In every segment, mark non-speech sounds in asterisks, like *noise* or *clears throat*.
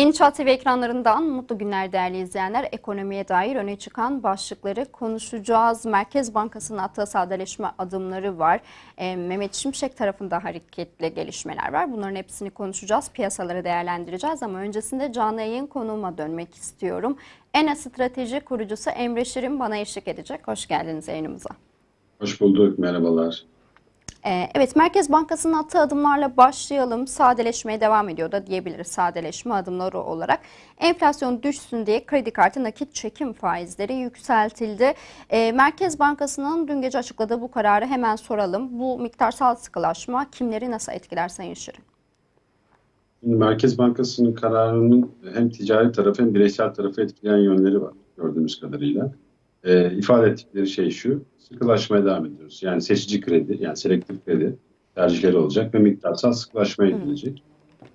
Yeni Çağ TV ekranlarından mutlu günler değerli izleyenler. Ekonomiye dair öne çıkan başlıkları konuşacağız. Merkez Bankası'nın attığı sadeleşme adımları var. E, Mehmet Şimşek tarafında hareketli gelişmeler var. Bunların hepsini konuşacağız. Piyasaları değerlendireceğiz ama öncesinde canlı yayın konuğuma dönmek istiyorum. ENA Strateji kurucusu Emre Şirin bana eşlik edecek. Hoş geldiniz yayınımıza. Hoş bulduk, merhabalar. Ee, Evet, Merkez Bankası'nın attığı adımlarla başlayalım. Sadeleşmeye devam ediyor da diyebiliriz sadeleşme adımları olarak. Enflasyon düşsün diye kredi kartı nakit çekim faizleri yükseltildi. Ee, Merkez Bankası'nın dün gece açıkladığı bu kararı hemen soralım. Bu miktarsal sıkılaşma kimleri nasıl etkiler Sayın Şirin? Merkez Bankası'nın kararının hem ticari tarafı hem bireysel tarafı etkileyen yönleri var gördüğümüz kadarıyla. Ee, ifade ettikleri şey şu, sıkılaşmaya devam ediyoruz. Yani seçici kredi, yani selektif kredi tercihleri olacak ve miktarsal sıkılaşmaya gidilecek.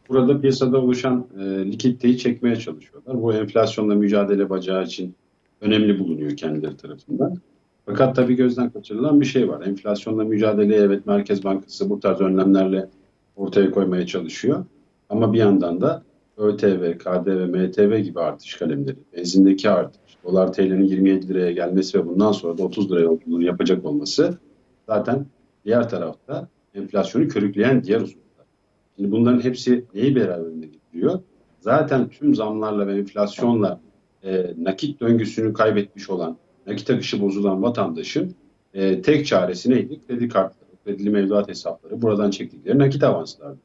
Burada piyasada oluşan e, likiditeyi çekmeye çalışıyorlar. Bu enflasyonla mücadele bacağı için önemli bulunuyor kendileri tarafından. Fakat tabii gözden kaçırılan bir şey var. Enflasyonla mücadeleye evet Merkez Bankası bu tarz önlemlerle ortaya koymaya çalışıyor. Ama bir yandan da ÖTV, KDV, MTV gibi artış kalemleri, benzindeki artış, dolar TL'nin 27 liraya gelmesi ve bundan sonra da 30 liraya olduğunu yapacak olması zaten diğer tarafta enflasyonu körükleyen diğer hususlar. Şimdi bunların hepsi neyi beraberinde getiriyor? Zaten tüm zamlarla ve enflasyonla e, nakit döngüsünü kaybetmiş olan, nakit akışı bozulan vatandaşın e, tek çaresi neydi? Kredi kartları, kredili mevduat hesapları, buradan çektikleri nakit avanslardı.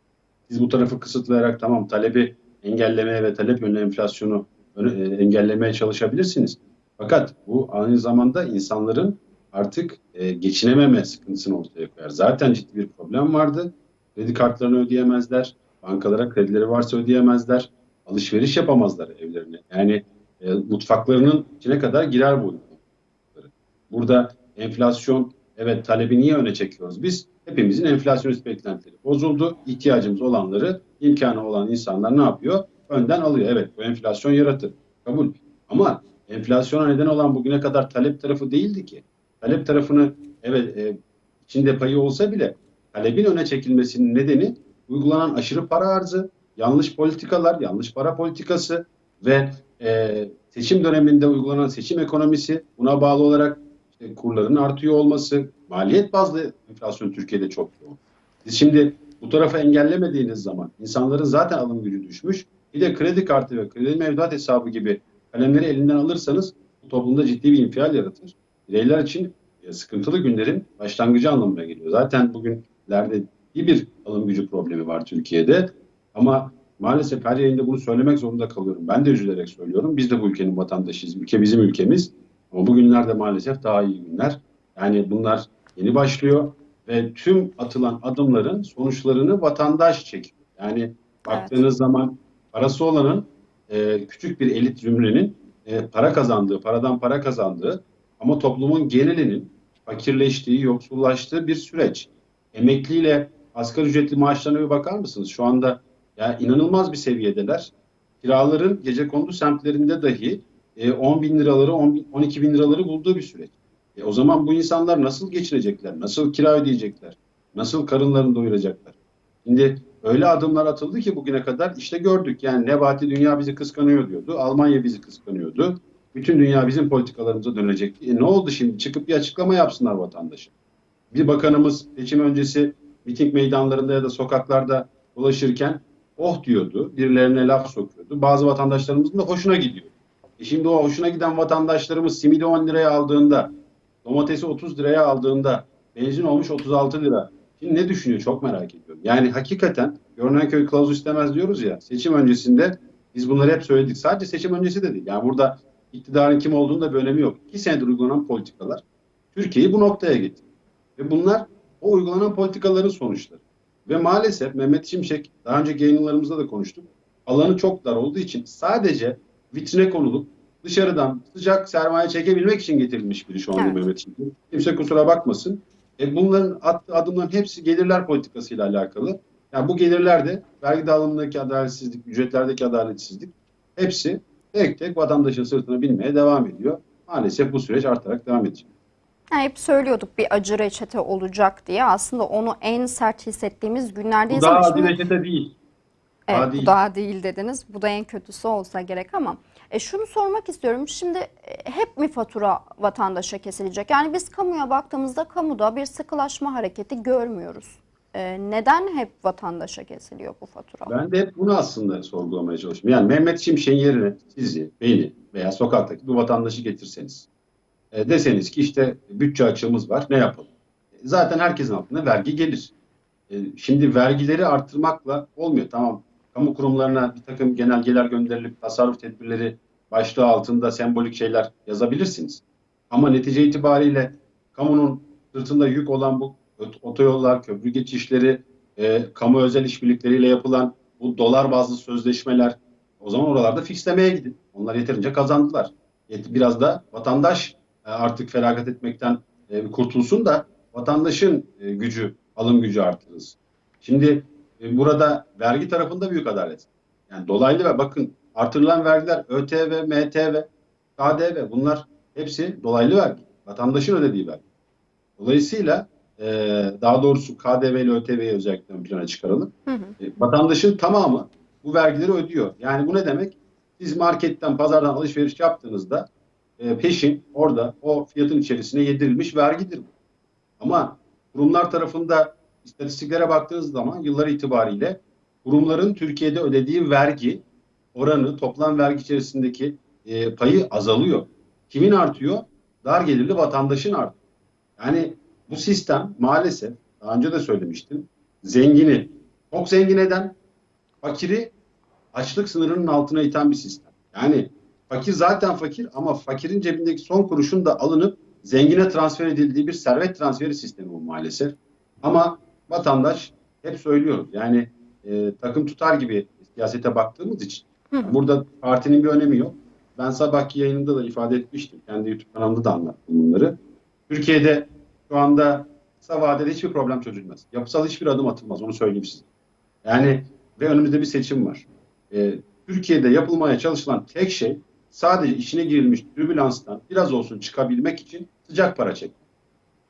Siz bu tarafı kısıtlayarak tamam talebi engellemeye ve talep yönlü enflasyonu e, engellemeye çalışabilirsiniz. Fakat bu aynı zamanda insanların artık e, geçinememe sıkıntısını ortaya koyar. Zaten ciddi bir problem vardı. Kredi kartlarını ödeyemezler. Bankalara kredileri varsa ödeyemezler. Alışveriş yapamazlar evlerine. Yani e, mutfaklarının içine kadar girer bu uygulamaları. Burada enflasyon evet talebi niye öne çekiyoruz? Biz hepimizin enflasyonist beklentileri bozuldu. İhtiyacımız olanları imkanı olan insanlar ne yapıyor? Önden alıyor. Evet bu enflasyon yaratır. Kabul. Ama enflasyona neden olan bugüne kadar talep tarafı değildi ki. Talep tarafını evet e, içinde payı olsa bile talebin öne çekilmesinin nedeni uygulanan aşırı para arzı, yanlış politikalar, yanlış para politikası ve e, seçim döneminde uygulanan seçim ekonomisi buna bağlı olarak işte kurların artıyor olması, maliyet bazlı enflasyon Türkiye'de çok yoğun. Siz şimdi bu tarafı engellemediğiniz zaman insanların zaten alım gücü düşmüş. Bir de kredi kartı ve kredi mevduat hesabı gibi kalemleri elinden alırsanız bu toplumda ciddi bir infial yaratır. Bireyler için e, sıkıntılı günlerin başlangıcı anlamına geliyor. Zaten bugünlerde iyi bir alım gücü problemi var Türkiye'de. Ama maalesef her yayında bunu söylemek zorunda kalıyorum. Ben de üzülerek söylüyorum. Biz de bu ülkenin vatandaşıyız. Ülke bizim ülkemiz. Ama bugünlerde maalesef daha iyi günler. Yani bunlar yeni başlıyor ve tüm atılan adımların sonuçlarını vatandaş çekiyor. Yani baktığınız evet. zaman parası olanın e, küçük bir elit zümrenin e, para kazandığı, paradan para kazandığı ama toplumun genelinin fakirleştiği, yoksullaştığı bir süreç. Emekliyle asgari ücretli maaşlarına bir bakar mısınız? Şu anda ya inanılmaz bir seviyedeler. Kiraların gece kondu semtlerinde dahi e, 10 bin liraları, 10 bin, 12 bin liraları bulduğu bir süreç. E, o zaman bu insanlar nasıl geçinecekler? Nasıl kira ödeyecekler? Nasıl karınlarını doyuracaklar? Şimdi öyle adımlar atıldı ki bugüne kadar işte gördük. Yani Nebati dünya bizi kıskanıyor diyordu. Almanya bizi kıskanıyordu. Bütün dünya bizim politikalarımıza dönecekti. E ne oldu şimdi? Çıkıp bir açıklama yapsınlar vatandaşa. Bir bakanımız seçim öncesi miting meydanlarında ya da sokaklarda dolaşırken oh diyordu. Birilerine laf sokuyordu. Bazı vatandaşlarımızın da hoşuna gidiyor. E şimdi o hoşuna giden vatandaşlarımız simidi 10 liraya aldığında, domatesi 30 liraya aldığında, benzin olmuş 36 lira. Şimdi ne düşünüyor çok merak ediyorum. Yani hakikaten görünen köy kılavuz istemez diyoruz ya. Seçim öncesinde biz bunları hep söyledik. Sadece seçim öncesi de değil. Yani burada iktidarın kim olduğunu da bir önemi yok. İki senedir uygulanan politikalar Türkiye'yi bu noktaya getirdi. Ve bunlar o uygulanan politikaların sonuçları. Ve maalesef Mehmet Şimşek daha önceki yayınlarımızda da konuştuk. Alanı çok dar olduğu için sadece vitrine konulup dışarıdan sıcak sermaye çekebilmek için getirilmiş biri şu anda evet. Mehmet Şimşek. Kimse kusura bakmasın. E bunların attığı adımların hepsi gelirler politikasıyla alakalı. Yani bu gelirler de vergi dağılımındaki adaletsizlik, ücretlerdeki adaletsizlik hepsi tek tek vatandaşın sırtına binmeye devam ediyor. Maalesef bu süreç artarak devam edecek. Yani hep söylüyorduk bir acı reçete olacak diye. Aslında onu en sert hissettiğimiz günlerdeyiz. Bu daha acı reçete değil. Daha Evet, değil. bu daha değil dediniz. Bu da en kötüsü olsa gerek ama e, şunu sormak istiyorum. Şimdi e, hep mi fatura vatandaşa kesilecek? Yani biz kamuya baktığımızda kamuda bir sıkılaşma hareketi görmüyoruz. E, neden hep vatandaşa kesiliyor bu fatura? Ben de hep bunu aslında sorgulamaya çalışıyorum. Yani Mehmet Şimşek'in yerine sizi, beni veya sokaktaki bir vatandaşı getirseniz. E, deseniz ki işte bütçe açığımız var ne yapalım? E, zaten herkesin aklına vergi gelir. E, şimdi vergileri arttırmakla olmuyor. Tamam kamu kurumlarına bir takım genelgeler gönderilip tasarruf tedbirleri başlığı altında sembolik şeyler yazabilirsiniz. Ama netice itibariyle kamunun sırtında yük olan bu otoyollar, köprü geçişleri, e, kamu özel işbirlikleriyle yapılan bu dolar bazlı sözleşmeler o zaman oralarda fixlemeye gidin. Onlar yeterince kazandılar. Biraz da vatandaş e, artık feragat etmekten e, kurtulsun da vatandaşın e, gücü, alım gücü artırılsın. Şimdi e, burada vergi tarafında büyük adalet. Yani dolaylı ve bakın artırılan vergiler ÖTV, MTV, KDV bunlar hepsi dolaylı vergi. Vatandaşın ödediği vergi. Dolayısıyla e, daha doğrusu KDV ile ÖTV'yi özellikle ön plana çıkaralım. Hı hı. E, vatandaşın tamamı bu vergileri ödüyor. Yani bu ne demek? Siz marketten, pazardan alışveriş yaptığınızda e, peşin orada o fiyatın içerisine yedirilmiş vergidir bu. Ama kurumlar tarafında istatistiklere baktığınız zaman yıllar itibariyle kurumların Türkiye'de ödediği vergi oranı toplam vergi içerisindeki e, payı azalıyor. Kimin artıyor? Dar gelirli vatandaşın artıyor. Yani bu sistem maalesef daha önce de söylemiştim. Zengini çok zengin eden, fakiri açlık sınırının altına iten bir sistem. Yani fakir zaten fakir ama fakirin cebindeki son kuruşun da alınıp zengine transfer edildiği bir servet transferi sistemi bu maalesef. Ama vatandaş hep söylüyoruz yani e, takım tutar gibi siyasete baktığımız için Hı. burada partinin bir önemi yok. Ben sabahki yayınımda da ifade etmiştim. Kendi YouTube kanalımda da anlattım bunları. Türkiye'de şu anda kısa vadede hiçbir problem çözülmez. Yapısal hiçbir adım atılmaz. Onu söyleyeyim size. Yani ve önümüzde bir seçim var. Ee, Türkiye'de yapılmaya çalışılan tek şey sadece içine girilmiş türbülanstan biraz olsun çıkabilmek için sıcak para çekmek.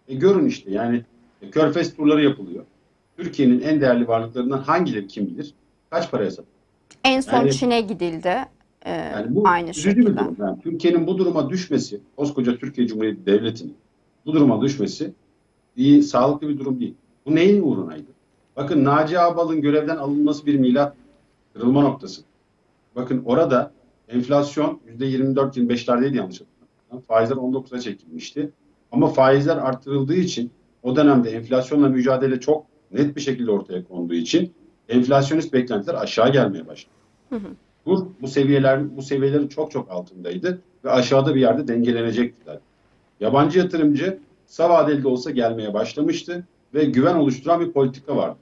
E görün işte yani e, körfez turları yapılıyor. Türkiye'nin en değerli varlıklarından hangileri kim bilir? Kaç paraya satılıyor? En son Yani- Çin'e gidildi. E, Yani bu aynı üzücü bir şekilde. durum. Yani Türkiye'nin bu duruma düşmesi, koskoca Türkiye Cumhuriyeti Devleti'nin bu duruma düşmesi iyi, sağlıklı bir durum değil. Bu neyin uğrunaydı? Bakın Naci Ağbal'ın görevden alınması bir milat kırılma noktası. Bakın orada enflasyon %24-25'lerdeydi yanlış hatırlamıyorsam. Faizler 19'a çekilmişti. Ama faizler artırıldığı için o dönemde enflasyonla mücadele çok net bir şekilde ortaya konduğu için enflasyonist beklentiler aşağı gelmeye başladı. Hı hı. Bu, bu seviyeler bu seviyelerin çok çok altındaydı ve aşağıda bir yerde dengelenecektiler. Yabancı yatırımcı kısa vadeli de olsa gelmeye başlamıştı ve güven oluşturan bir politika vardı.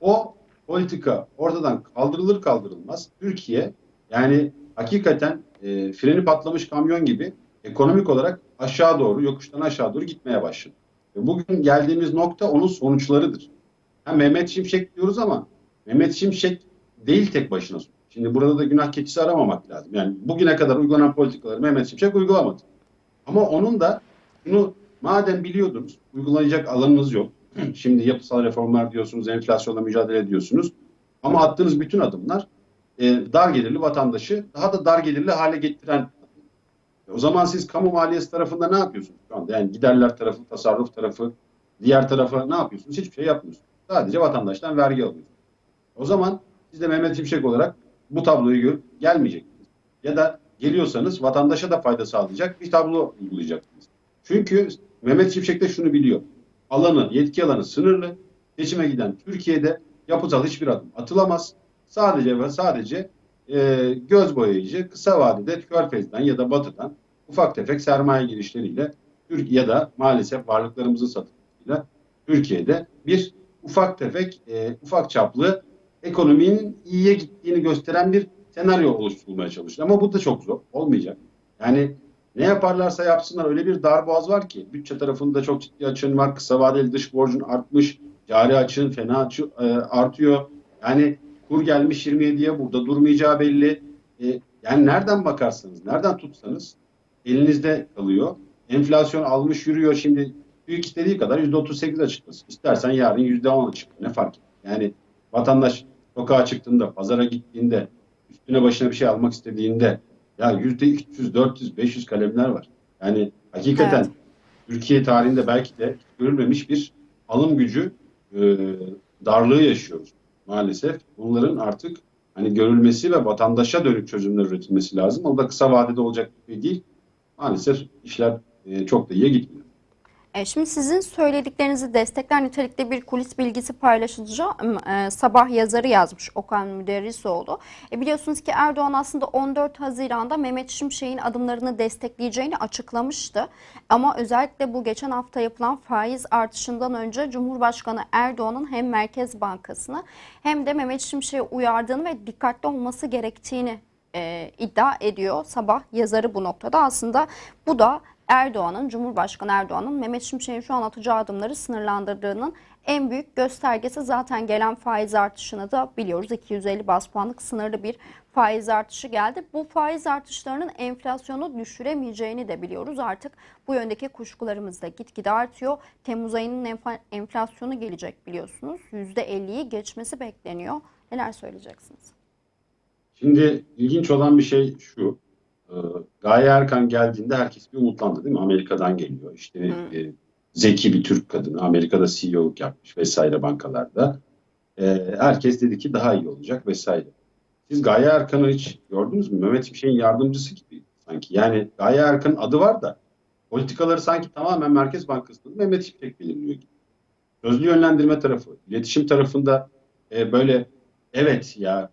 O politika ortadan kaldırılır kaldırılmaz Türkiye yani hakikaten e, freni patlamış kamyon gibi ekonomik olarak aşağı doğru yokuştan aşağı doğru gitmeye başladı. Bugün geldiğimiz nokta onun sonuçlarıdır. Ha, Mehmet Şimşek diyoruz ama Mehmet Şimşek değil tek başına. Şimdi burada da günah keçisi aramamak lazım. Yani bugüne kadar uygulanan politikaları Mehmet Şimşek uygulamadı. Ama onun da bunu madem biliyordunuz uygulayacak alanınız yok. *clears throat* Şimdi yapısal reformlar diyorsunuz, enflasyonla mücadele ediyorsunuz. Ama attığınız bütün adımlar e, dar gelirli vatandaşı daha da dar gelirli hale getiren o zaman siz kamu maliyesi tarafında ne yapıyorsunuz şu anda? Yani giderler tarafı, tasarruf tarafı, diğer tarafa ne yapıyorsunuz? Hiçbir şey yapmıyorsunuz. Sadece vatandaştan vergi alıyorsunuz. O zaman siz de Mehmet Şimşek olarak bu tabloyu görüp gelmeyeceksiniz. Ya da geliyorsanız vatandaşa da fayda sağlayacak bir tablo uygulayacaksınız. Çünkü Mehmet Şimşek de şunu biliyor. Alanı, yetki alanı sınırlı. Seçime giden Türkiye'de yapısal hiçbir adım atılamaz. Sadece ve sadece e, göz boyayıcı kısa vadede Körfez'den ya da Batı'dan ufak tefek sermaye girişleriyle ya da maalesef varlıklarımızın satılmasıyla Türkiye'de bir ufak tefek e, ufak çaplı ekonominin iyiye gittiğini gösteren bir senaryo oluşturulmaya çalışıyor. Ama bu da çok zor. Olmayacak. Yani ne yaparlarsa yapsınlar öyle bir darboğaz var ki bütçe tarafında çok ciddi açığın var. Kısa vadeli dış borcun artmış. Cari açığın fena açı, e, artıyor. Yani kur gelmiş 27'ye burada durmayacağı belli. E, yani nereden bakarsanız, nereden tutsanız elinizde kalıyor. Enflasyon almış yürüyor şimdi büyük istediği kadar %38 açıklasın. İstersen yarın %10 açıkla. Ne fark eder? Yani vatandaş sokağa çıktığında, pazara gittiğinde, üstüne başına bir şey almak istediğinde ya yüzde 300, 400, 500 kalemler var. Yani hakikaten Evet. Türkiye tarihinde belki de görülmemiş bir alım gücü e, darlığı yaşıyoruz maalesef. Bunların artık hani görülmesi ve vatandaşa dönük çözümler üretilmesi lazım. O da kısa vadede olacak bir şey değil. Maalesef işler e, çok da iyi gitmiyor. E, Şimdi sizin söylediklerinizi destekler nitelikte bir kulis bilgisi paylaşılacağım. E, sabah yazarı yazmış Okan Müderrisoğlu. E, biliyorsunuz ki Erdoğan aslında 14 Haziran'da Mehmet Şimşek'in adımlarını destekleyeceğini açıklamıştı. Ama özellikle bu geçen hafta yapılan faiz artışından önce Cumhurbaşkanı Erdoğan'ın hem Merkez Bankası'nı hem de Mehmet Şimşek'i uyardığını ve dikkatli olması gerektiğini e, iddia ediyor. Sabah yazarı bu noktada aslında bu da Erdoğan'ın, Cumhurbaşkanı Erdoğan'ın Mehmet Şimşek'in şu an atacağı adımları sınırlandırdığının en büyük göstergesi zaten gelen faiz artışını da biliyoruz. 250 bas puanlık sınırlı bir faiz artışı geldi. Bu faiz artışlarının enflasyonu düşüremeyeceğini de biliyoruz. Artık bu yöndeki kuşkularımız da gitgide artıyor. Temmuz ayının enflasyonu gelecek biliyorsunuz. %50'yi geçmesi bekleniyor. Neler söyleyeceksiniz? Şimdi ilginç olan bir şey şu. E, Gaye Erkan geldiğinde herkes bir umutlandı değil mi? Amerika'dan geliyor. İşte e, zeki bir Türk kadını. Amerika'da CEO'luk yapmış vesaire bankalarda. E, herkes dedi ki daha iyi olacak vesaire. Siz Gaye Erkan'ı hiç gördünüz mü? Mehmet Şimşek'in yardımcısı gibi sanki. Yani Gaye Erkan'ın adı var da politikaları sanki tamamen Merkez Bankası'nda Mehmet Şimşek belirliyor gibi. Sözlü yönlendirme tarafı, iletişim tarafında e, böyle evet ya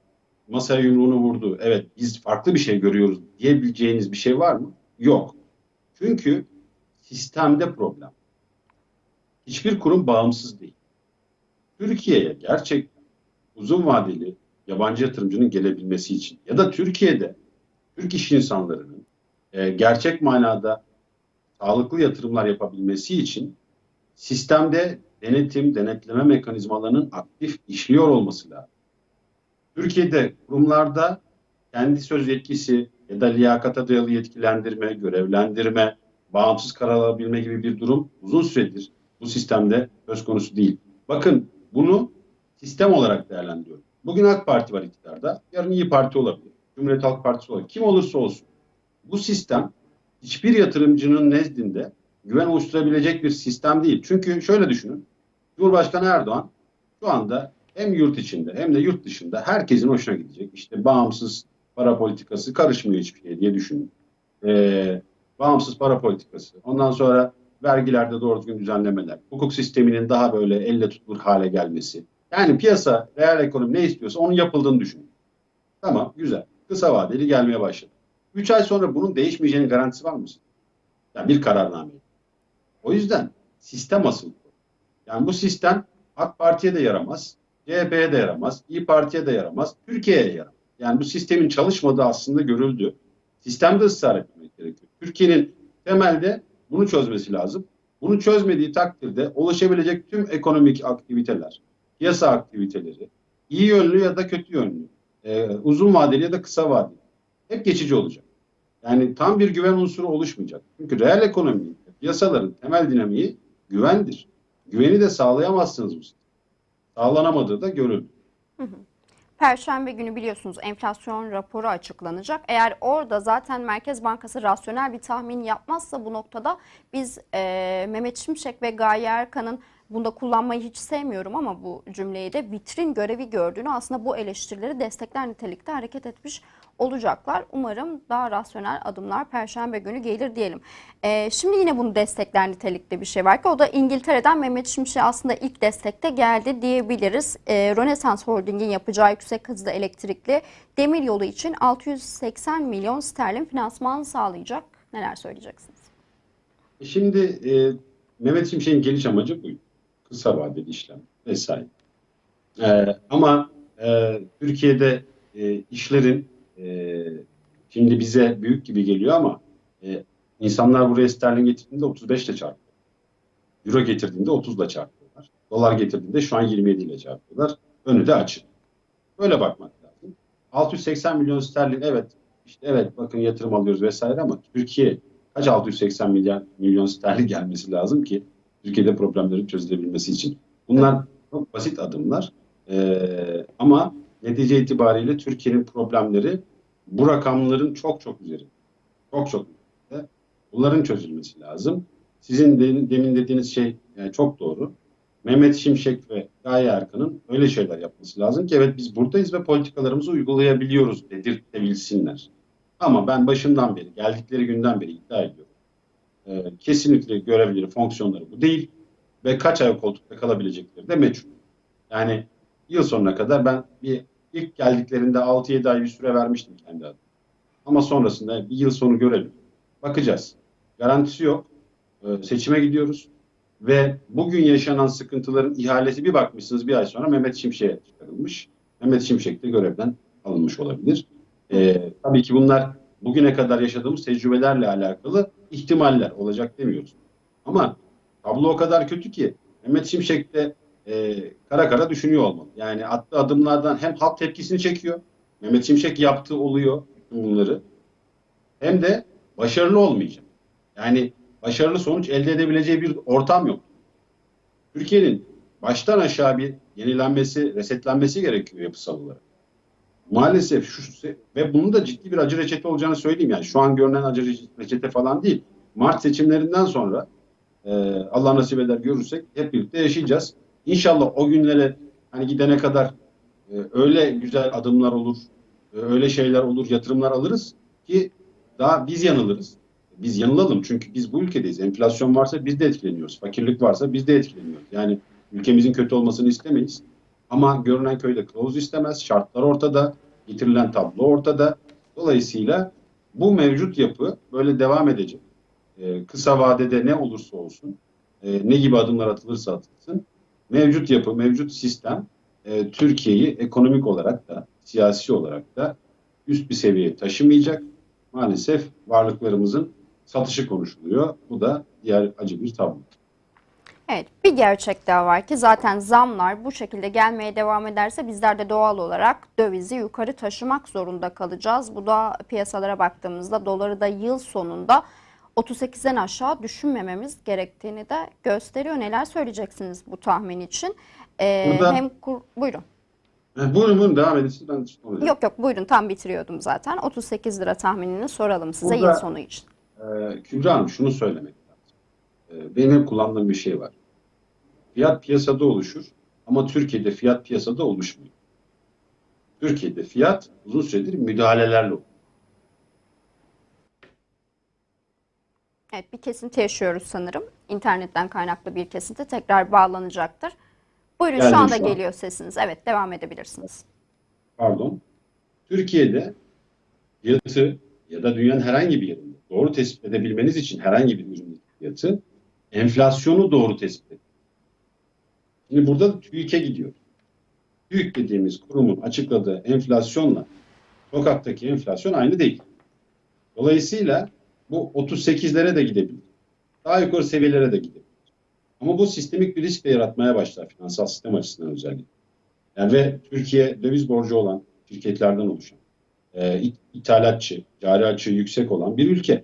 masaya yumruğunu vurdu. Evet biz farklı bir şey görüyoruz diyebileceğiniz bir şey var mı? Yok. Çünkü sistemde problem. Hiçbir kurum bağımsız değil. Türkiye'ye gerçekten uzun vadeli yabancı yatırımcının gelebilmesi için ya da Türkiye'de Türk iş insanlarının e, gerçek manada sağlıklı yatırımlar yapabilmesi için sistemde denetim, denetleme mekanizmalarının aktif işliyor olması lazım. Türkiye'de kurumlarda kendi söz yetkisi ya da liyakata dayalı yetkilendirme, görevlendirme, bağımsız karar alabilme gibi bir durum uzun süredir bu sistemde söz konusu değil. Bakın bunu sistem olarak değerlendiriyorum. Bugün AK Parti var iktidarda, yarın İyi Parti olabilir, Cumhuriyet Halk Partisi olabilir, kim olursa olsun. Bu sistem hiçbir yatırımcının nezdinde güven oluşturabilecek bir sistem değil. Çünkü şöyle düşünün, Cumhurbaşkanı Erdoğan şu anda hem yurt içinde hem de yurt dışında herkesin hoşuna gidecek. İşte bağımsız para politikası karışmıyor hiçbir şeye diye düşünün. Ee, bağımsız para politikası. Ondan sonra vergilerde doğru düzgün düzenlemeler. Hukuk sisteminin daha böyle elle tutulur hale gelmesi. Yani piyasa, reel ekonomi ne istiyorsa onun yapıldığını düşünün. Tamam, güzel. Kısa vadeli gelmeye başladı. 3 ay sonra bunun değişmeyeceğinin garantisi var mı? Yani bir kararname. O yüzden sistem asıl. Yani bu sistem AK Parti'ye de yaramaz, CHP'ye de yaramaz, İyi Parti'ye de yaramaz, Türkiye'ye yaramaz. Yani bu sistemin çalışmadığı aslında görüldü. Sistemde ısrar etmek gerekiyor. Türkiye'nin temelde bunu çözmesi lazım. Bunu çözmediği takdirde ulaşabilecek tüm ekonomik aktiviteler, piyasa aktiviteleri, iyi yönlü ya da kötü yönlü, e, uzun vadeli ya da kısa vadeli hep geçici olacak. Yani tam bir güven unsuru oluşmayacak. Çünkü reel ekonomi, piyasaların temel dinamiği güvendir. Güveni de sağlayamazsınız bu sistem. Sağlanamadığı da görüldü. Perşembe günü biliyorsunuz enflasyon raporu açıklanacak. Eğer orada zaten Merkez Bankası rasyonel bir tahmin yapmazsa bu noktada biz e, Mehmet Şimşek ve Gaye Erkan'ın bunda kullanmayı hiç sevmiyorum ama bu cümleyi de vitrin görevi gördüğünü aslında bu eleştirileri destekler nitelikte hareket etmiş olacaklar. Umarım daha rasyonel adımlar Perşembe günü gelir diyelim. E, şimdi yine bunu destekler nitelikte bir şey var ki o da İngiltere'den Mehmet Şimşek aslında ilk destekte geldi diyebiliriz. E, Rönesans Holding'in yapacağı yüksek hızlı elektrikli demir yolu için 680 milyon sterlin finansman sağlayacak. Neler söyleyeceksiniz? Şimdi e, Mehmet Şimşek'in geliş amacı bu. Kısa vadeli işlem vesaire. E, ama e, Türkiye'de e, işlerin e, şimdi bize büyük gibi geliyor ama e, insanlar buraya sterlin getirdiğinde 35 ile çarpıyor. Euro getirdiğinde 30 ile çarpıyorlar. Dolar getirdiğinde şu an 27 ile çarpıyorlar. Önü de açık. Böyle bakmak lazım. 680 milyon sterlin evet işte evet bakın yatırım alıyoruz vesaire ama Türkiye kaç 680 milyar milyon sterlin gelmesi lazım ki Türkiye'de problemlerin çözülebilmesi için. Bunlar çok basit adımlar. Ee, ama netice itibariyle Türkiye'nin problemleri bu rakamların çok çok üzerinde. Çok çok üzerinde. Bunların çözülmesi lazım. Sizin de- demin dediğiniz şey yani çok doğru. Mehmet Şimşek ve Gaye Erkan'ın öyle şeyler yapması lazım ki evet biz buradayız ve politikalarımızı uygulayabiliyoruz dedirtebilsinler. Ama ben başından beri, geldikleri günden beri iddia ediyorum. Ee, kesinlikle görevleri, fonksiyonları bu değil ve kaç ay koltukta kalabilecekleri de meçhul. Yani yıl sonuna kadar ben bir ilk geldiklerinde 6-7 ay bir süre vermiştim kendi adıma. Ama sonrasında bir yıl sonu görelim. Bakacağız. Garantisi yok. Ee, seçime gidiyoruz. Ve bugün yaşanan sıkıntıların ihalesi bir bakmışsınız bir ay sonra Mehmet Şimşek'e çıkarılmış. Mehmet Şimşek de görevden alınmış olabilir. Ee, tabii ki bunlar bugüne kadar yaşadığımız tecrübelerle alakalı ihtimaller olacak demiyoruz. Ama tablo o kadar kötü ki Mehmet Şimşek de e, kara kara düşünüyor olmalı. Yani attığı adımlardan hem halk tepkisini çekiyor. Mehmet Şimşek yaptığı oluyor bunları. Hem de başarılı olmayacak. Yani başarılı sonuç elde edebileceği bir ortam yok. Türkiye'nin baştan aşağı bir yenilenmesi, resetlenmesi gerekiyor yapısal olarak. Maalesef şu ve bunun da ciddi bir acı reçete olacağını söyleyeyim yani şu an görünen acı reçete falan değil. Mart seçimlerinden sonra e, Allah nasip eder görürsek hep birlikte yaşayacağız. İnşallah o günlere hani gidene kadar e, öyle güzel adımlar olur, e, öyle şeyler olur, yatırımlar alırız ki daha biz yanılırız. Biz yanılalım çünkü biz bu ülkedeyiz. Enflasyon varsa biz de etkileniyoruz. Fakirlik varsa biz de etkileniyoruz. Yani ülkemizin kötü olmasını istemeyiz. Ama görünen köyde kılavuz istemez. Şartlar ortada. Getirilen tablo ortada. Dolayısıyla bu mevcut yapı böyle devam edecek. Ee, kısa vadede ne olursa olsun, e, ne gibi adımlar atılırsa atılsın, mevcut yapı, mevcut sistem e, Türkiye'yi ekonomik olarak da, siyasi olarak da üst bir seviyeye taşımayacak. Maalesef varlıklarımızın satışı konuşuluyor. Bu da diğer acı bir tablo. Evet, bir gerçek daha var ki zaten zamlar bu şekilde gelmeye devam ederse bizler de doğal olarak dövizi yukarı taşımak zorunda kalacağız. Bu da piyasalara baktığımızda doları da yıl sonunda 38'den aşağı düşünmememiz gerektiğini de gösteriyor. Neler söyleyeceksiniz bu tahmin için? Ee, Burada- hem kur, buyurun. E, buyurun buyurun devam edin. Ben Yok yok buyurun tam bitiriyordum zaten. 38 lira tahminini soralım size Burada- yıl sonu için. Ee, Kübra Hanım şunu söylemek lazım. Ee, benim kullandığım bir şey var. Fiyat piyasada oluşur ama Türkiye'de fiyat piyasada oluşmuyor. Türkiye'de fiyat uzun süredir müdahalelerle olur. Evet bir kesinti yaşıyoruz sanırım. İnternetten kaynaklı bir kesinti tekrar bağlanacaktır. Buyurun Geldim şu anda şu an. geliyor sesiniz. Evet devam edebilirsiniz. Pardon. Türkiye'de fiyatı ya da dünyanın herhangi bir yerinde doğru tespit edebilmeniz için herhangi bir ürünün fiyatı enflasyonu doğru tespit edin. Şimdi burada da TÜİK'e gidiyor. TÜİK dediğimiz kurumun açıkladığı enflasyonla sokaktaki enflasyon aynı değil. Dolayısıyla bu 38'lere de gidebilir. Daha yukarı seviyelere de gidebilir. Ama bu sistemik bir risk de yaratmaya başlar finansal sistem açısından özellikle. Yani ve Türkiye döviz borcu olan şirketlerden oluşan, e, it- ithalatçı, cari açığı yüksek olan bir ülke.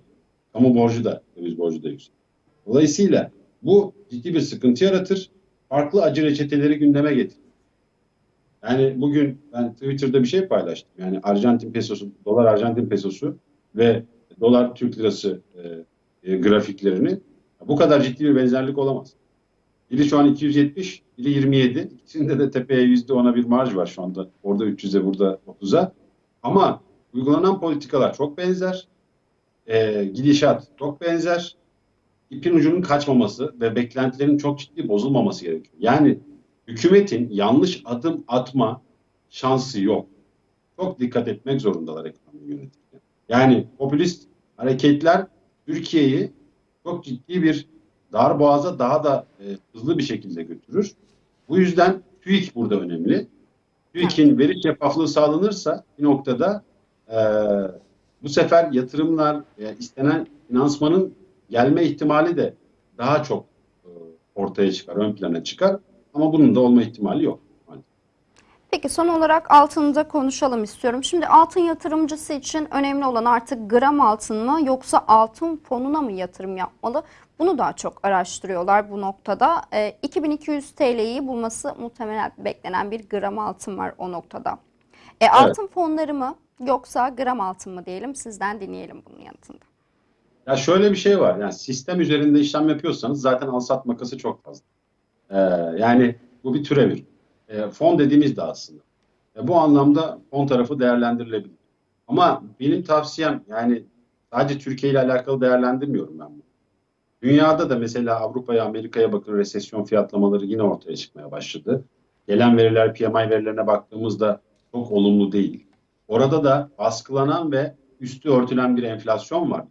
Kamu borcu da, döviz borcu da yüksek. Dolayısıyla bu ciddi bir sıkıntı yaratır. Farklı acı reçeteleri gündeme getirir. Yani bugün ben Twitter'da bir şey paylaştım. Yani Arjantin pesosu, dolar Arjantin pesosu ve dolar Türk lirası e, e, grafiklerini bu kadar ciddi bir benzerlik olamaz. Biri şu an 270, biri 27. İkisinde de tepeye %10'a bir marj var şu anda. Orada 300'e, burada 30'a. Ama uygulanan politikalar çok benzer. Ee, gidişat çok benzer. İpin ucunun kaçmaması ve beklentilerin çok ciddi bozulmaması gerekiyor. Yani hükümetin yanlış adım atma şansı yok. Çok dikkat etmek zorundalar ekonomi yönetimine. Yani popülist hareketler Türkiye'yi çok ciddi bir dar boğaza daha da e, hızlı bir şekilde götürür. Bu yüzden TÜİK burada önemli. TÜİK'in veri şeffaflığı sağlanırsa bir noktada e, bu sefer yatırımlar, e, istenen finansmanın gelme ihtimali de daha çok e, ortaya çıkar, ön plana çıkar. Ama bunun da olma ihtimali yok. Peki son olarak altında konuşalım istiyorum. Şimdi altın yatırımcısı için önemli olan artık gram altın mı yoksa altın fonuna mı yatırım yapmalı? Bunu daha çok araştırıyorlar bu noktada. E, 2200 TL'yi bulması muhtemelen beklenen bir gram altın var o noktada. E, altın fonları mı yoksa gram altın mı diyelim sizden dinleyelim bunun yanıtında. Ya şöyle bir şey var. Yani sistem üzerinde işlem yapıyorsanız zaten al-sat makası çok fazla. Ee, yani bu bir türevir. Ee, fon dediğimiz de aslında. E, bu anlamda fon tarafı değerlendirilebilir. Ama benim tavsiyem yani sadece Türkiye ile alakalı değerlendirmiyorum ben bunu. Dünyada da mesela Avrupa'ya, Amerika'ya bakın resesyon fiyatlamaları yine ortaya çıkmaya başladı. Gelen veriler PMI verilerine baktığımızda çok olumlu değil. Orada da baskılanan ve üstü örtülen bir enflasyon var.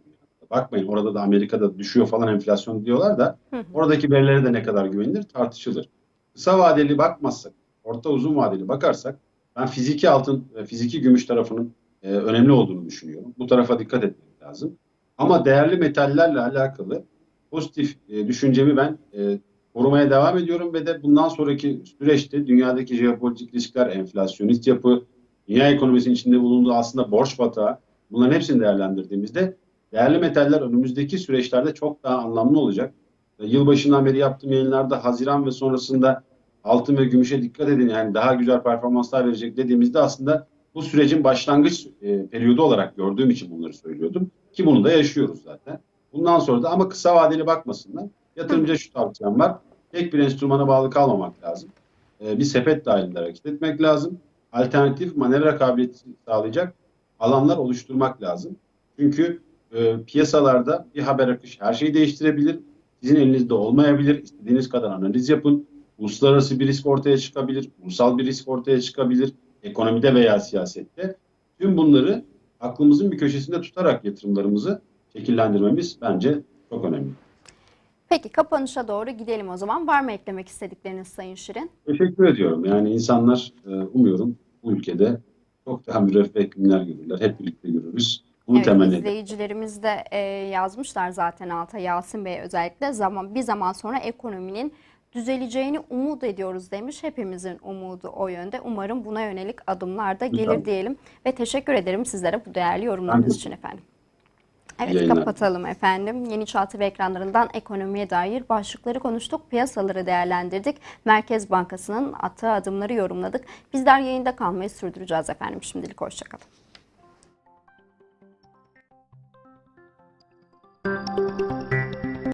Bakmayın orada da Amerika'da düşüyor falan enflasyon diyorlar da oradaki verilere de ne kadar güvenilir tartışılır. Kısa vadeli bakmazsak, orta uzun vadeli bakarsak ben fiziki altın fiziki gümüş tarafının e, önemli olduğunu düşünüyorum. Bu tarafa dikkat etmek lazım. Ama değerli metallerle alakalı pozitif e, düşüncemi ben e, korumaya devam ediyorum ve de bundan sonraki süreçte dünyadaki jeopolitik riskler, enflasyonist yapı, dünya ekonomisinin içinde bulunduğu aslında borç batağı bunların hepsini değerlendirdiğimizde değerli metaller önümüzdeki süreçlerde çok daha anlamlı olacak. Yılbaşından beri yaptığım yayınlarda Haziran ve sonrasında altın ve gümüşe dikkat edin yani daha güzel performanslar verecek dediğimizde aslında bu sürecin başlangıç e, periyodu olarak gördüğüm için bunları söylüyordum. Ki bunu da yaşıyoruz zaten. Bundan sonra da ama kısa vadeli bakmasınlar. Yatırımcıya şu tavsiyem var. Tek bir enstrümana bağlı kalmamak lazım. E, bir sepet dahilinde hareket etmek lazım. Alternatif manevra kabiliyeti sağlayacak alanlar oluşturmak lazım. Çünkü e, piyasalarda bir haber akışı her şeyi değiştirebilir. Sizin elinizde olmayabilir. İstediğiniz kadar analiz yapın. Uluslararası bir risk ortaya çıkabilir. Ulusal bir risk ortaya çıkabilir. Ekonomide veya siyasette. Tüm bunları aklımızın bir köşesinde tutarak yatırımlarımızı şekillendirmemiz bence çok önemli. Peki kapanışa doğru gidelim o zaman. Var mı eklemek istedikleriniz Sayın Şirin? Teşekkür ediyorum. Yani insanlar e, umuyorum bu ülkede çok daha müreffeh günler görürler. Hep birlikte görürüz. Bunu Evet, temenni izleyicilerimiz de e, yazmışlar zaten alta Yasin Bey özellikle zaman bir zaman sonra ekonominin düzeleceğini umut ediyoruz demiş. Hepimizin umudu o yönde. Umarım buna yönelik adımlar da gelir İnşallah. diyelim ve teşekkür ederim sizlere bu değerli yorumlarınız için efendim. Evet yayınlar. kapatalım efendim. Yeni Çağ TV ekranlarından ekonomiye dair başlıkları konuştuk. Piyasaları değerlendirdik. Merkez Bankası'nın attığı adımları yorumladık. Bizler yayında kalmayı sürdüreceğiz efendim. Şimdilik hoşçakalın.